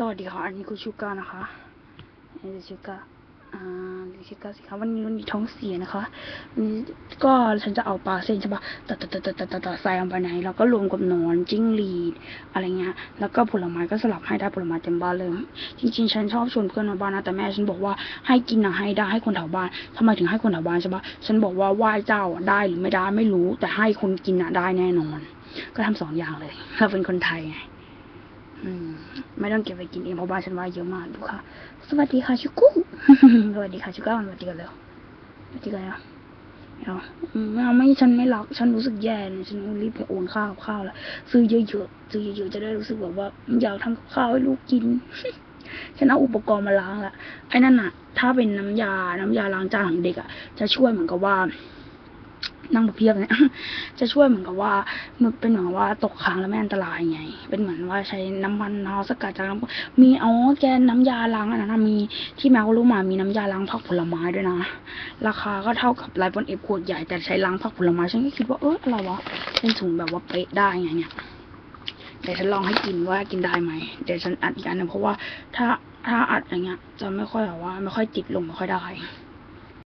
สวัสดีค่ะ อันนี้คุณชูก้านะคะอันนี้ชูก้าอ่าชูก้าสิคะวันนี้วันนี้ท้องเสียนะคะวันนี้ก็ฉันจะเอาปลาเส้นใช่ปะตัดตัดตัดตัดตัดตัดใส่ลงไปในแล้วก็รวมกับหนอนจิ้งหรีดอะไรเงี้ย แล้วก็ผลไม้ก็สลับให้ได้ผลไม้เต็มบ้านเลย จริง ๆ ฉันชอบชวนเพื่อนมาบ้านนะ แต่แม่ฉันบอกว่าให้กินนะให้ได้ให้คนแถวบ้านทำไมถึงให้คนแถวบ้านใช่ปะฉันบอกว่าไหว้เจ้าได้หรือไม่ได้ไม่รู้ แต่ให้คนกินอะได้แน่นอน ก็ทำสองอย่างเลยเราเป็นคนไทยไง อืม ไม่ต้องเก็บไปกินเองเพราะบ้านฉันว่าเยอะมากดูค่ะ สวัสดีค่ะชุกุสวัสดีค่ะชุก้าสวัสดีกันแล้วสวัสดีกันแล้วเอาอืมไม่เอาไม่ฉันไม่รัก ฉันรู้สึกแย่เลยฉันรีบไปโอนข้าวข้าวล้วซื้อเยอะๆซื้อเยอะๆจะได้รู้สึกแบบว่าอยากทำข้าวให้ลูกกิน ฉันเอาอุปกรณ์มาล้างละไอ้นั่นน่ะถ้าเป็นน้ำยาน้ำยาล้างจานของเด็กอะจะช่วยเหมือนกับว่า นั่งแบบเพียบเนี่ยจะช่วยเหมือนกับว่ามันเป็นเหมือนว่าตกค้างแล้วไม่อันตรายไง เป็นเหมือนว่าใช้น้ำมันเนาสกัดจากน้ำมีอ๋อแกนน้ำยาล้างอันนั้นะมีที่แมวรู้มามีน้ำยาล้างผักผลไม้ด้วยนะ ราคาก็เท่ากับไลปอนเอฟขวดใหญ่แต่ใช้ล้างผักผลไม้ฉันก็คิดว่าเอออะไรวะเป็นถุงแบบว่าเป๊ะได้ไงเนี่ยเดี๋ยวฉันลองให้กินว่ากินได้ไหมเดี๋ยวฉันอัดอีกอันนึงเพราะว่าถ้าถ้าอัดอย่างเงี้ย จะไม่ค่อยแบบว่า ไม่ค่อยติดลงไม่ค่อยได้